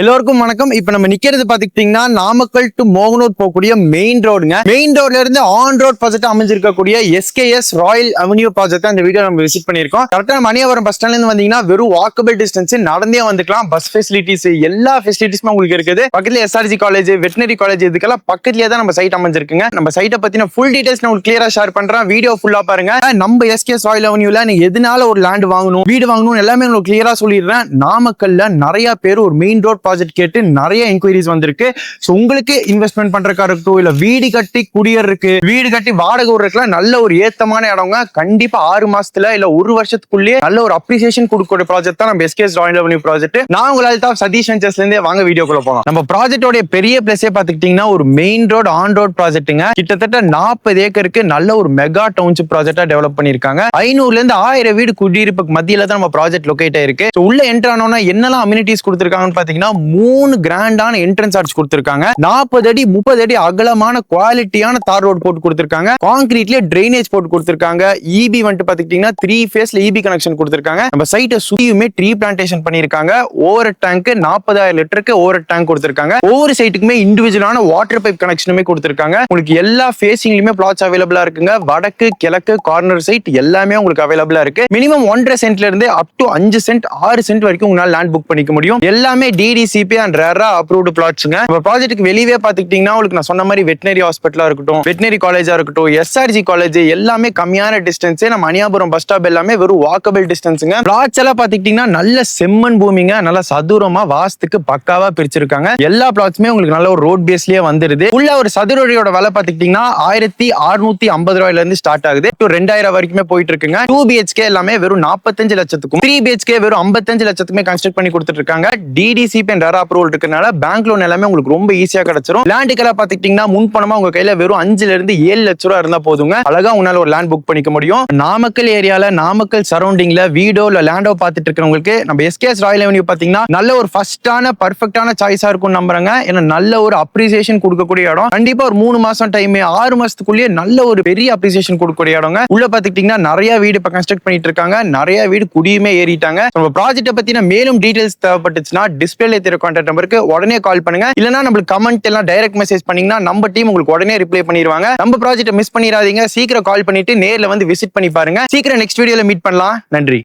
எல்லோருக்கும் வணக்கம். இப்ப நம்ம நிக்கிறது பாத்துக்கிட்டீங்கன்னா நாமக்கல் டு மோகனூர் போகக்கூடிய மெயின் ரோடுங்க மெயின் ரோட்ல இருந்து ஆன் ரோட் ப்ராஜெக்ட் அமைஞ்சிருக்கக்கூடிய எஸ்கேஎஸ் ராயல் அவென்யூ ப்ராஜெக்ட் இந்த வீடியோ நம்ம விசிட் பண்ணிருக்கோம் கரெக்டா மணியவரம் பஸ் ஸ்டாண்ட்ல இருந்து வந்தீங்கன்னா வெறும் வாக்கபிள் டிஸ்டன்ஸ் நடந்தே வந்துக்கலாம். பஸ் ஃபெசிலிட்டிஸ் எல்லா ஃபெசிலிட்டிஸுமே உங்களுக்கு இருக்குது. பக்கத்துல எஸ்ஆர்ஜி காலேஜ் வெட்டினரி காலேஜ் இதுக்கெல்லாம் பக்கத்துலயே தான் நம்ம சைட் அமைஞ்சிருக்குங்க. நம்ம சைட்டை பத்தின ஃபுல் டீடைல்ஸ் நான் உங்களுக்கு கிளியரா ஷேர் பண்றேன். வீடியோ ஃபுல்லா பாருங்க. நம்ம எஸ்கேஎஸ் ராயல் அவென்யூல நீங்க எதனால ஒரு லேண்ட் வாங்கணும் வீடு வாங்கணும் எல்லாமே உங்களுக்கு கிளியரா சொல்லிடுறேன். நாமக்கல்ல நிறைய பேர் ஒரு மெயின் ரோட் ப்ராஜெக்ட் கேட்டு நிறைய என்கொயரிஸ் வந்திருக்கு. ஸோ உங்களுக்கு இன்வெஸ்ட்மெண்ட் பண்றக்கா இருக்கட்டும் இல்ல வீடு கட்டி குடியேறதுக்கு வீடு கட்டி வாடகை விடுறதுக்குலாம் நல்ல ஒரு ஏத்தமான இடங்க கண்டிப்பா ஆறு மாசத்துல இல்ல ஒரு வருஷத்துக்குள்ளேயே நல்ல ஒரு அப்ரிசியேஷன் கொடுக்கக்கூடிய ப்ராஜெக்ட் தான் நம்ம எஸ்கேஸ் ராயல் ரெவன்யூ ப்ராஜெக்ட் நான் உங்களால் தான் சதீஷ் வெஞ்சர்ஸ்ல இருந்தே வாங்க வீடியோக்குள்ள போகலாம் நம்ம ப்ராஜெக்டோட பெரிய பிளேஸே பாத்துக்கிட்டீங்கன்னா ஒரு மெயின் ரோடு ஆன் ரோட் ப்ராஜெக்ட்டுங்க கிட்டத்தட்ட நாற்பது ஏக்கருக்கு நல்ல ஒரு மெகா டவுன்ஷிப் ப்ராஜெக்டா டெவலப் பண்ணிருக்காங்க ஐநூறுல இருந்து ஆயிரம் வீடு குடியிருப்புக்கு மத்தியில தான் நம்ம ப்ராஜெக்ட் லொக்கேட் ஆயிருக்கு. உள்ள என்டர் ஆனோம்னா என்னெல்லாம் அம்யூனிட்டிஸ் கொடுத்துருக்காங்கன்னு பாத்தீங்கன்னா மூணு கிராண்டான என்ட்ரன்ஸ் ஆர்ச் கொடுத்துருக்காங்க. நாற்பது அடி முப்பது அடி அகலமான குவாலிட்டியான தார் ரோடு போட்டு கொடுத்துருக்காங்க. கான்கிரீட்லயே ட்ரைனேஜ் போட்டு கொடுத்துருக்காங்க. இபி வந்துட்டு பாத்துக்கிட்டீங்கன்னா த்ரீ ஃபேஸ்ல இபி கனெக்ஷன் கொடுத்துருக்காங்க. நம்ம சைட்டை சுத்தியுமே ட்ரீ பிளான்டேஷன் பண்ணிருக்காங்க ஓவர் டேங்க் நாற்பதாயிரம் லிட்டருக்கு ஓவர் டேங்க் கொடுத்துருக்காங்க. ஒவ்வொரு சைட்டுக்குமே இண்டிவிஜுவலான வாட்டர் பைப் கனெக்ஷனுமே கொடுத்துருக்காங்க. உங்களுக்கு எல்லா ஃபேஸிங்லயுமே பிளாட்ஸ் அவைலபிளா இருக்குங்க. வடக்கு கிழக்கு கார்னர் சைட் எல்லாமே உங்களுக்கு அவைலபிளா இருக்கு. மினிமம் ஒன்றரை சென்ட்ல இருந்து அப் டு அஞ்சு சென்ட் ஆறு சென்ட் வரைக்கும் உங்களால் லேண்ட் புக் பண்ணிக்க முடியும். எல்லாமே டிடிசிபி அண்ட் ரேரா அப்ரூவ்டு பிளாட்ஸுங்க நம்ம ப்ராஜெக்ட்டுக்கு வெளியே பாத்துக்கிட்டீங்கன்னா உங்களுக்கு நான் சொன்ன மாதிரி வெட்டினரி ஹாஸ்பிட்டலா இருக்கட்டும் வெட்டினரி காலேஜா இருக்கட்டும் எஸ்ஆர்ஜி காலேஜ் எல்லாமே கம்மியான டிஸ்டன்ஸ் நம்ம மணியாபுரம் பஸ் ஸ்டாப் எல்லாமே வெறும் வாக்கபிள் டிஸ்டன்ஸுங்க பிளாட்ஸ் எல்லாம் பாத்துக்கிட்டீங்கன்னா நல்ல செம்மண் பூமிங்க. நல்ல சதுரமா வாஸ்துக்கு பக்காவா பிரிச்சிருக்காங்க. எல்லா பிளாட்ஸுமே உங்களுக்கு நல்ல ஒரு ரோட் பேஸ்லயே வந்துருது. உள்ள ஒரு சதுரடியோட விலை பாத்துக்கிட்டீங்கன்னா ஆயிரத்தி அறுநூத்தி ஐம்பது ரூபாயில இருந்து ஸ்டார்ட் ஆகுது. to ரெண்டாயிரம் வரைக்குமே போயிட்டு இருக்குங்க டூ பிஹெச்கே எல்லாமே வெறும் நாற்பத்தஞ்சு லட்சத்துக்கும் த்ரீ பிஹெச்கே வெறும் ஐம்பத்தஞ்சு லட்சத்துக்குமே கன்ஸ்ட்ரக்ட் பண்ணி கொடுத்துட்டு இருக்காங்க. டிடிசிபி அண்ட் அப்ரூவல் இருக்கனால பேங்க் லோன் எல்லாமே உங்களுக்கு ரொம்ப ஈஸியா கிடைச்சிரும். லேண்டுக்கெல்லாம் பாத்துக்கிட்டீங்கன்னா முன் பணமா உங்க கையில வெறும் அஞ்சுல இருந்து ஏழு லட்ச ரூபா இருந்தா போதுங்க. அழகா உங்களால ஒரு லேண்ட் புக் பண்ணிக்க முடியும். நாமக்கல் ஏரியால நாமக்கல் சரௌண்டிங்ல வீடோ இல்ல லேண்டோ பாத்துட்டு இருக்கிறவங்களுக்கு நம்ம எஸ்கேஎஸ் ராயல் அவென்யூ பாத்தீங்கன்னா நல்ல ஒரு ஃபர்ஸ்டான பர்ஃபெக்டான சாய்ஸா இருக்கும் நம்புறாங்க. ஏன்னா நல்ல ஒரு அப்ரிசியேஷன் கொடுக்கக்கூடிய இடம். கண்டிப்பா ஒரு மூணு மாசம் டைம் ஆறு மாசத்துக்குள்ளேயே நல்ல ஒரு பெரிய அப்ரிசியேஷன் கொடுக்கக்கூடிய இடங்க. உள்ள பாத்துக்கிட்டீங்கன்னா நிறைய வீடு இப்ப கன்ஸ்ட்ரக்ட் பண்ணிட்டு இருக்காங்க. நிறைய வீடு குடியுமே ஏறிட்டாங்க. நம்ம ப்ராஜெக்ட்டை பத்தின மேலும் டீடைல்ஸ் தேவைப்பட்டுச்சுன்னா டிஸ்பிளே கான்டாக்ட் நம்பருக்கு உடனே கால் பண்ணுங்க. இல்லனா நம்மளுக்கு கமெண்ட் எல்லாம் டைரக்ட் மெசேஜ் பண்ணீங்கன்னா நம்ம டீம் உங்களுக்கு உடனே ரிப்ளை பண்ணிடுவாங்க நம்ம ப்ராஜெக்ட் மிஸ் பண்ணிடாதீங்க சீக்கிரம் கால் பண்ணிட்டு நேர்ல வந்து விசிட் பண்ணி பாருங்க. சீக்கிரம் நெக்ஸ்ட் வீடியோல மீட் பண்ணலாம். நன்றி.